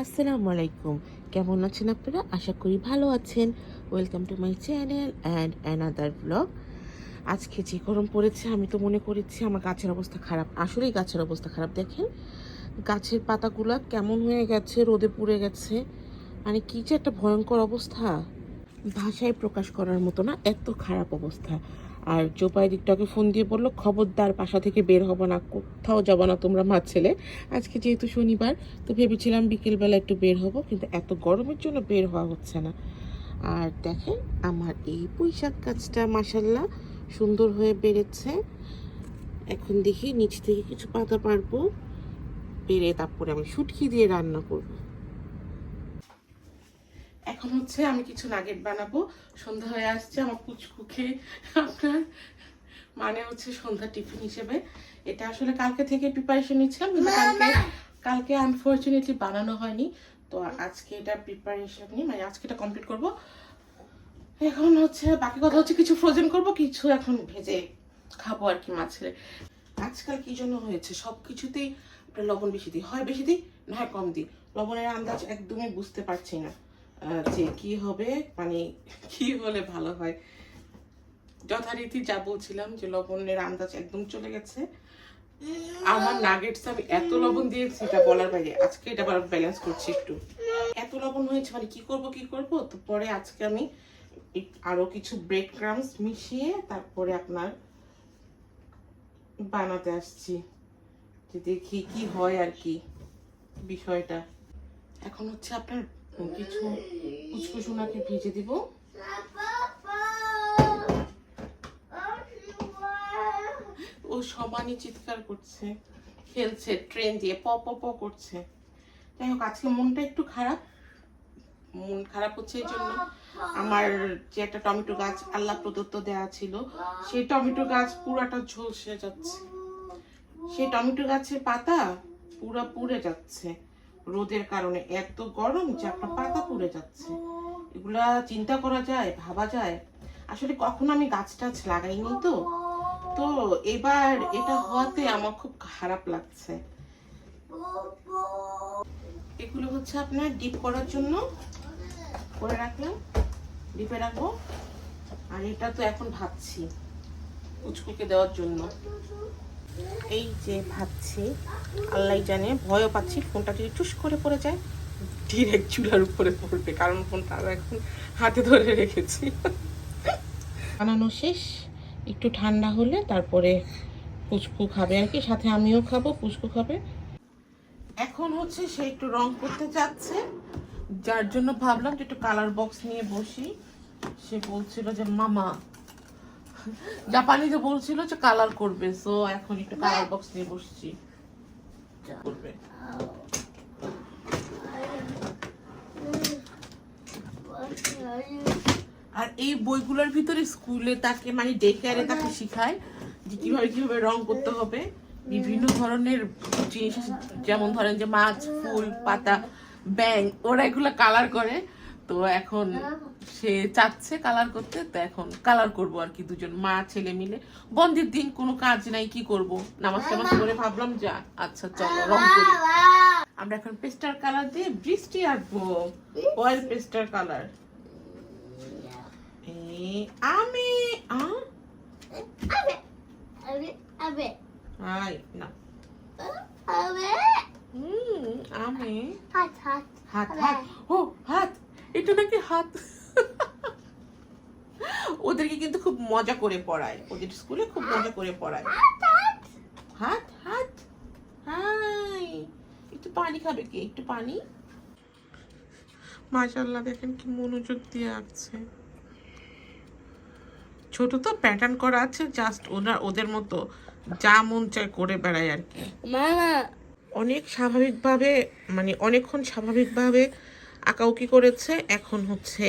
আসসালামু আলাইকুম। কেমন আছেন আপনারা? আশা করি ভালো আছেন। Welcome to my channel and another vlog আজকে যে গরম পড়েছে, আমি তো মনে করেছি আমার গাছের অবস্থা খারাপ। আসলেই গাছের অবস্থা খারাপ, দেখেন। গাছের পাতাগুলো কেমন হয়ে গেছে, রোদে পুড়ে গেছে। মানে কি যে একটা ভয়ঙ্কর অবস্থা। ভাষায় প্রকাশ করার মতো না, এত খারাপ অবস্থা। আর জোপাই দিকটাকে ফোন দিয়ে বলল, খবরদার, বাসা থেকে বের হব না, কোথাও যাব না তোমরা মা ছেলে। আজকে যেহেতু শনিবার, তো ভেবেছিলাম বিকেলবেলা একটু বের হব, কিন্তু এত গরমের জন্য বের হওয়া হচ্ছে না। আর দেখেন, আমার এই পুঁইশাক গাছটা মাসাল্লাহ সুন্দর হয়ে বেড়েছে। এখন দেখি নিচ থেকে কিছু পাতা পারব পেরে তারপরে আমি শুটকি দিয়ে রান্না করব। এখন হচ্ছে আমি কিছু নাগেট বানাবো। সন্ধ্যা হয়ে আসছে আমার পুচকুকে আপনার মানে হচ্ছে সন্ধ্যা টিফিন হিসেবে। এটা আসলে কালকে থেকে প্রিপারেশন নিচ্ছিলাম কিন্তু কালকে কালকে আনফর্চুনেটলি বানানো হয়নি। তো আজকে এটা প্রিপারেশন নিই মানে আজকে এটা কমপ্লিট করব। এখন হচ্ছে বাকি কথা হচ্ছে কিছু ফ্রোজেন করব কিছু এখন ভেজে খাব আর কি মাছের। আজকাল কি জন্য হয়েছে? সব কিছুতেই লবণ বেশি দিই। হয় বেশি দিই না হয় কম দিই। লবণের আন্দাজ একদমই বুঝতে পারছি না। যে কি হবে মানে কি হলে ভালো হয়। যথারীতি যা বলছিলাম যে লবণের আন্দাজ একদম চলে গেছে। আমার নাগেটস আমি এত লবণ দিয়েছি, এটা বলার বাইরে। আজকে এটা আবার ব্যালেন্স করছি একটু। এত লবণ হয়েছে মানে কি করব কি করব? তো পরে আজকে আমি আরও কিছু ব্রেড ক্রামস মিশিয়ে তারপরে আপনার বানাতে আসছি। যে দেখি কি হয় আর কি বিষয়টা। এখন হচ্ছে আপনার কিছু কুচকুচুনাকে ভেজে দিব। ও সমানই চিৎকার করছে, খেলছে ট্রেন দিয়ে প প প করছে। যাই হোক, আজকে মনটা একটু খারাপ। মন খারাপ হচ্ছে এই জন্য। আমার যে একটা টমেটো গাছ আল্লাহ প্রদত্ত দেওয়া ছিল, সেই টমেটো গাছ পুরাটা ঝলসে যাচ্ছে। সেই টমেটো গাছের পাতা পুরা পুড়ে যাচ্ছে। রোদের কারণে এত গরম যে আপনার পাতা পুড়ে যাচ্ছে। এগুলা চিন্তা করা যায়, ভাবা যায়। আসলে কখনো আমি গাছ টাছ লাগাইনি তো। তো এবার এটা হওয়াতে আমার খুব খারাপ লাগছে। এগুলো হচ্ছে আপনার ডিপ করার জন্য করে রাখলাম। ডিপে রাখব। আর এটা তো এখন ভাবছি উচকুকে দেওয়ার জন্য। এই যে ভাবছি আল্লাহ জানে ভয়ও পাচ্ছি ফোনটা যদি টুস করে পড়ে যায় ডিরেক্ট চুলার উপরে পড়বে কারণ ফোনটা এখন হাতে ধরে রেখেছি। বানানো শেষ একটু ঠান্ডা হলে তারপরে পুচকু খাবে আর কি সাথে আমিও খাব পুচকু খাবে। এখন হচ্ছে সে একটু রং করতে যাচ্ছে যার জন্য ভাবলাম যে একটু কালার বক্স নিয়ে বসি। সে বলছিল যে মামা জাপানিতে বলছিল যে কালার করবে সো এখন একটু কালার বক্স নিয়ে বসছি। করবে। আর এই বইগুলোর ভিতরে স্কুলে তাকে মানে ডে কেয়ারে তাকে শেখায় যে কীভাবে কীভাবে রং করতে হবে। বিভিন্ন ধরনের জিনিস যেমন ধরেন যে মাছ ফুল পাতা ব্যাং ওরা এগুলো কালার করে। তো এখন সে চাচ্ছে কালার করতে তো এখন কালার করব আর কি দুজন মা ছেলে মিলে। বন্ধের দিন কোনো কাজ নাই কি করব? নামাজ টামাজ করে ভাবলাম যা আচ্ছা চলো রং করি। আমরা এখন পেস্টার কালার দিয়ে বৃষ্টি আঁকবো। অয়েল পেস্টার কালার আমি আই না। হাত হাত। ও হাত। এটা নাকি হাত? ওদেরকে কিন্তু খুব মজা করে পড়ায়। ওদের স্কুলে খুব মজা করে পড়ায়। হাত হাত হাই। একটু পানি খাবে কি? একটু পানি? মাশাল্লাহ দেখেন কি মনোযোগ দিয়ে আঁকছে। ছোট তো প্যাটার্ন করা আছে জাস্ট ওনার ওদের মতো যা মন চায় করে বেড়ায় আর কি। অনেক স্বাভাবিকভাবে মানে অনেকক্ষণ স্বাভাবিকভাবে আঁকাউকি করেছে? এখন হচ্ছে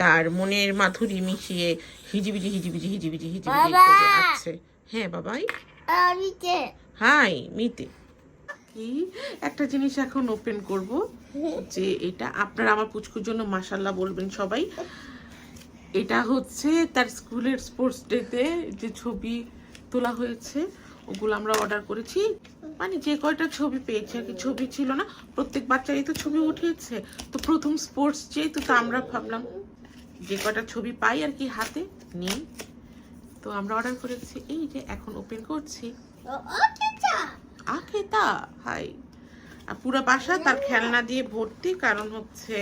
তার মনের মাধুরী মিশিয়ে হিজিবিজি হিজিবিজি হিজিবিজি হিজিবিজি আঁকছে। হ্যাঁ বাবাই? হাই মিতে। কি? একটা জিনিস এখন ওপেন করব যে এটা আপনারা আমার পুচকুর জন্য মাসাল্লাহ বলবেন সবাই। এটা হচ্ছে তার স্কুলের স্পোর্টস ডেতে যে ছবি তোলা হয়েছে ওগুলো আমরা অর্ডার করেছি। মানে যে কয়টা ছবি পেয়েছে আর কি ছবি ছিল না প্রত্যেক বাচ্চারই তো ছবি উঠিয়েছে। তো প্রথম স্পোর্টস যেহেতু তো আমরা ভাবলাম যে কয়টা ছবি পাই আর কি হাতে নিই। তো আমরা অর্ডার করেছি এই যে এখন ওপেন করছি। আখেতা হাই আর পুরো বাসা তার খেলনা দিয়ে ভর্তি কারণ হচ্ছে!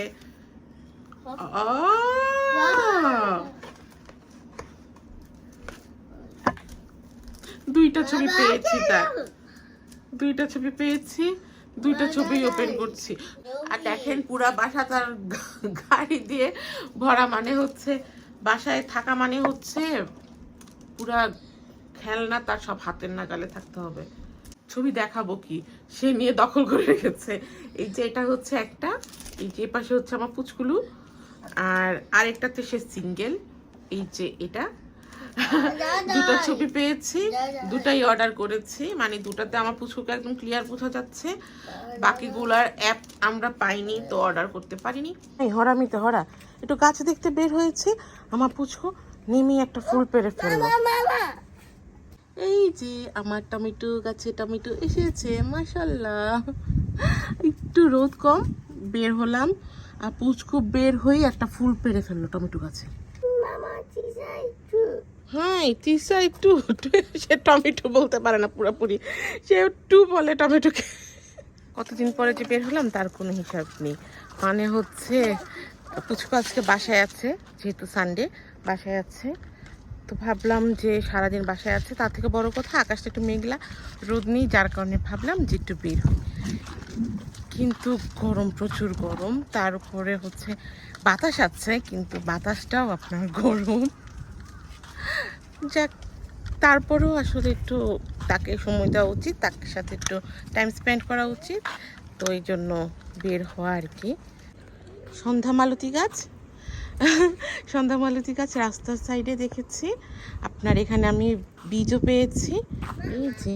দুইটা ছবি পেয়েছি তার। দুইটা ছবি পেয়েছি দুইটা ছবি ওপেন করছি। আর দেখেন পুরা বাসা তার গাড়ি দিয়ে ভরা মানে হচ্ছে বাসায় থাকা মানে হচ্ছে পুরা খেলনা তার সব হাতের নাগালে থাকতে হবে। ছবি দেখাবো কি? সে নিয়ে দখল করে রেখেছে। এই যে এটা হচ্ছে একটা এই যে পাশে হচ্ছে আমার পুচকুলু আর আরেকটাতে সে সিঙ্গেল এই যে এটা। দুটো ছবি পেয়েছি দুটাই অর্ডার করেছি। মানে দুটাতে আমার পুচকুকে একদম ক্লিয়ার বোঝা যাচ্ছে। বাকিগুলার অ্যাপ আমরা পাইনি তো অর্ডার করতে পারিনি। এই হরামিতে হরা একটু গাছে দেখতে বের হয়েছে। আমার পুচকু নেমে একটা ফুল পেরে ফেলল। এই যে আমার টমেটো গাছে টমেটো এসেছে মাশাল্লাহ একটু রোদ কম বের হলাম। আর পুচকু বের হয়ে একটা ফুল পেরে ফেলল টমেটো গাছে। হ্যাঁ তিসা একটু, সে টমেটো বলতে পারে না পুরোপুরি। সে একটু বলে টমেটোকে। কতদিন পরে যে বের হলাম, তার কোনো হিসাব নেই। মানে হচ্ছে, পুচকু আজকে বাসায় আছে, যেহেতু সানডে বাসায় আছে। তো ভাবলাম যে সারাদিন বাসায় আছে, তার থেকে বড় কথা, আকাশটা একটু মেঘলা, রোদ নেই, যার কারণে ভাবলাম যে একটু বের হই। কিন্তু গরম, প্রচুর গরম। তার উপরে হচ্ছে বাতাস আছে, কিন্তু বাতাসটাও আপনার গরম। যাক, তারপরেও আসলে একটু তাকে সময় দেওয়া উচিত, তার সাথে একটু টাইম স্পেন্ড করা উচিত। তো এই জন্য বের হওয়া আর কি। সন্ধ্যা মালতী গাছ। সন্ধ্যা মালতী গাছ রাস্তার সাইডে দেখেছি। আপনার এখানে আমি বীজও পেয়েছি। এই যে,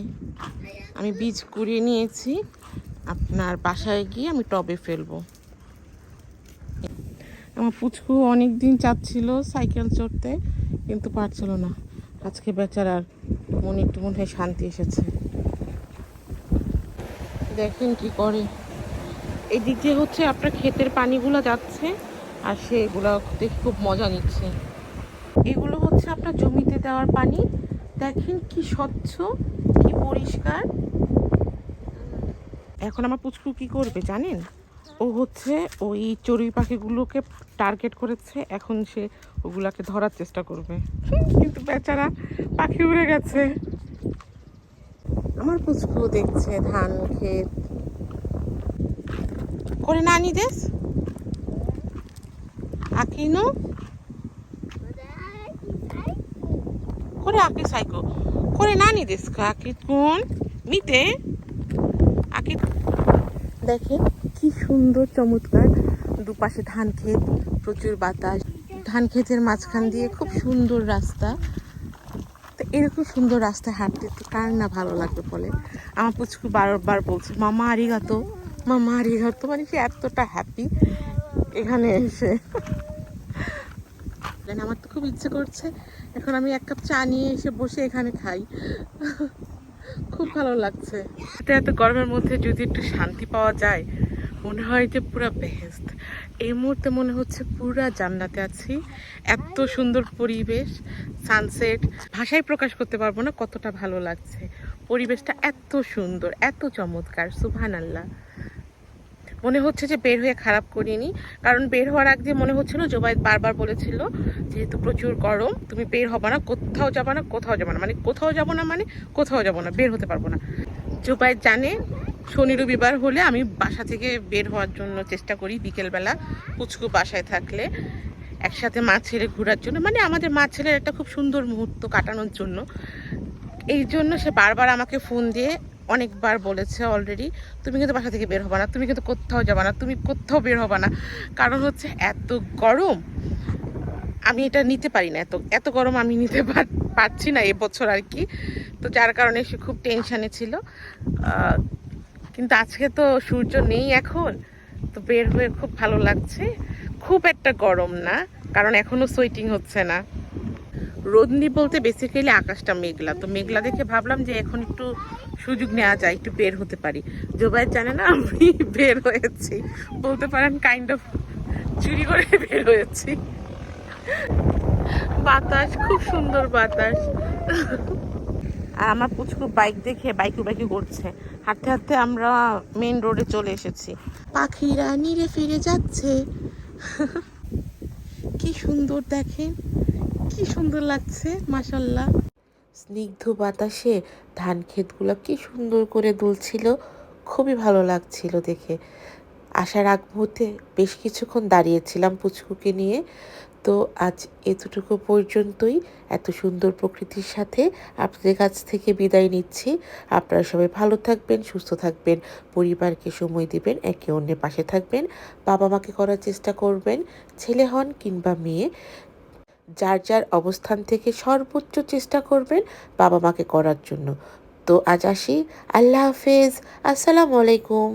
আমি বীজ কুড়িয়ে নিয়েছি। আপনার বাসায় গিয়ে আমি টবে ফেলব। আমার পুচকু অনেক দিন চাচ্ছিল সাইকেল চড়তে, কিন্তু পারছিল না। আজকে বেচারার মনে একটু মনে হয় শান্তি এসেছে। দেখেন কি করে। এদিক দিয়ে হচ্ছে আপনার ক্ষেতের পানিগুলো যাচ্ছে আর সে এগুলো দেখে খুব মজা নিচ্ছে। এগুলো হচ্ছে আপনার জমিতে দেওয়ার পানি। দেখেন কি স্বচ্ছ, কি পরিষ্কার। এখন আমার পুচকু কি করবে জানেন? ও হচ্ছে ওই চড়ুই পাখিগুলোকে টার্গেট করেছে এখন সে ওগুলাকে ধরার চেষ্টা করবে। কিন্তু বেচারা পাখি উড়ে গেছে। আমার পুচকু দেখছে ধান ক্ষেত। করে না নানি দেশ আকিনো? করে আকি সাইকো। করে নানি দেশ আকি কোন? মিতে আকি দেখেন কি সুন্দর, চমৎকার। দুপাশে ধান ক্ষেত, প্রচুর বাতাস। ধান ক্ষেতের মাঝখান দিয়ে খুব সুন্দর রাস্তা। তো এরকম সুন্দর রাস্তায় হাঁটতে তো কার না ভালো লাগবে বলে? আমার পুচকু বারবার বলছে, মামা আরিগাতো মামা আরিগাতো। মানে সে এতটা হ্যাপি এখানে এসে। আমার তো খুব ইচ্ছে করছে, এখন আমি এক কাপ চা নিয়ে এসে বসে এখানে খাই। খুব ভালো লাগছে। এত গরমের মধ্যে যদি একটু শান্তি পাওয়া যায় মনে হয় যে পুরো বেহেস্ত এই মুহূর্তে মনে হচ্ছে পুরা জান্নাতে আছি। এত সুন্দর পরিবেশ সানসেট ভাষায় প্রকাশ করতে পারব না কতটা ভালো লাগছে। পরিবেশটা এত সুন্দর, এত চমৎকার সুবহান আল্লাহ মনে হচ্ছে যে বের হয়ে খারাপ করিনি, কারণ বের হওয়ার আগ দিয়ে মনে হচ্ছিল জোবাইদ বারবার বলেছিল, যেহেতু প্রচুর গরম, তুমি বের হবা না, কোথাও যাবা না, কোথাও যাবা না। মানে কোথাও যাব না মানে কোথাও যাব না, বের হতে পারব না। জোবাইদ জানে শনি রবিবার হলে আমি বাসা থেকে বের হওয়ার জন্য চেষ্টা করি বিকেলবেলা পুচকু বাসায় থাকলে একসাথে মা ছেলে ঘোরার জন্য। মানে আমাদের মা ছেলের একটা খুব সুন্দর মুহূর্ত কাটানোর জন্য। এই জন্য সে বারবার আমাকে ফোন দিয়ে অনেকবার বলেছে অলরেডি তুমি কিন্তু বাসা থেকে বের হবা না, তুমি কিন্তু কোথাও যাবা না, তুমি কোথাও বের হবা না। কারণ হচ্ছে এত গরম, আমি এটা নিতে পারি না। এত এত গরম আমি নিতে পার- পারছি না এবছর আর কি। তো যার কারণে সে খুব টেনশানে ছিল। কিন্তু আজকে তো সূর্য নেই এখন, তো বের হয়ে খুব ভালো লাগছে। খুব একটা গরম না, কারণ এখনও সোয়েটিং হচ্ছে না। রোদনি বলতে বেসিক্যালি আকাশটা মেঘলা। তো মেঘলা দেখে ভাবলাম যে এখন একটু সুযোগ নেওয়া যায়, একটু বের হতে পারি। জোবাই জানে না, আমি বের হয়েছি। বলতে পারেন কাইন্ড অফ চুরি করে বের হয়েছি। বাতাস, খুব সুন্দর বাতাস। আর আমার পুচকু বাইক দেখে বাইকু বাইকু করছে। হাঁটতে হাঁটতে আমরা মেন রোডে চলে এসেছি। পাখিরা নিরে ফিরে যাচ্ছে। কি সুন্দর দেখেন, কি সুন্দর লাগছে মাসাল্লাহ স্নিগ্ধ বাতাসে ধান ক্ষেতগুলো কি সুন্দর করে দুলছিল, খুবই ভালো লাগছিল দেখে। আসার আগ মুহূর্তে বেশ কিছুক্ষণ দাঁড়িয়েছিলাম পুচকুকে নিয়ে। তো আজ এতটুকু পর্যন্তই। এত সুন্দর প্রকৃতির সাথে আপনাদের কাছ থেকে বিদায় নিচ্ছি। আপনারা সবাই ভালো থাকবেন, সুস্থ থাকবেন, পরিবারকে সময় দিবেন, একে অন্যের পাশে থাকবেন বাবা মাকে করার চেষ্টা করবেন, ছেলে হন কিংবা মেয়ে। যার যার অবস্থান থেকে সর্বোচ্চ চেষ্টা করবেন বাবা মাকে করার জন্য। তো আজ আসি। আল্লাহ হাফেজ। আসসালামু আলাইকুম।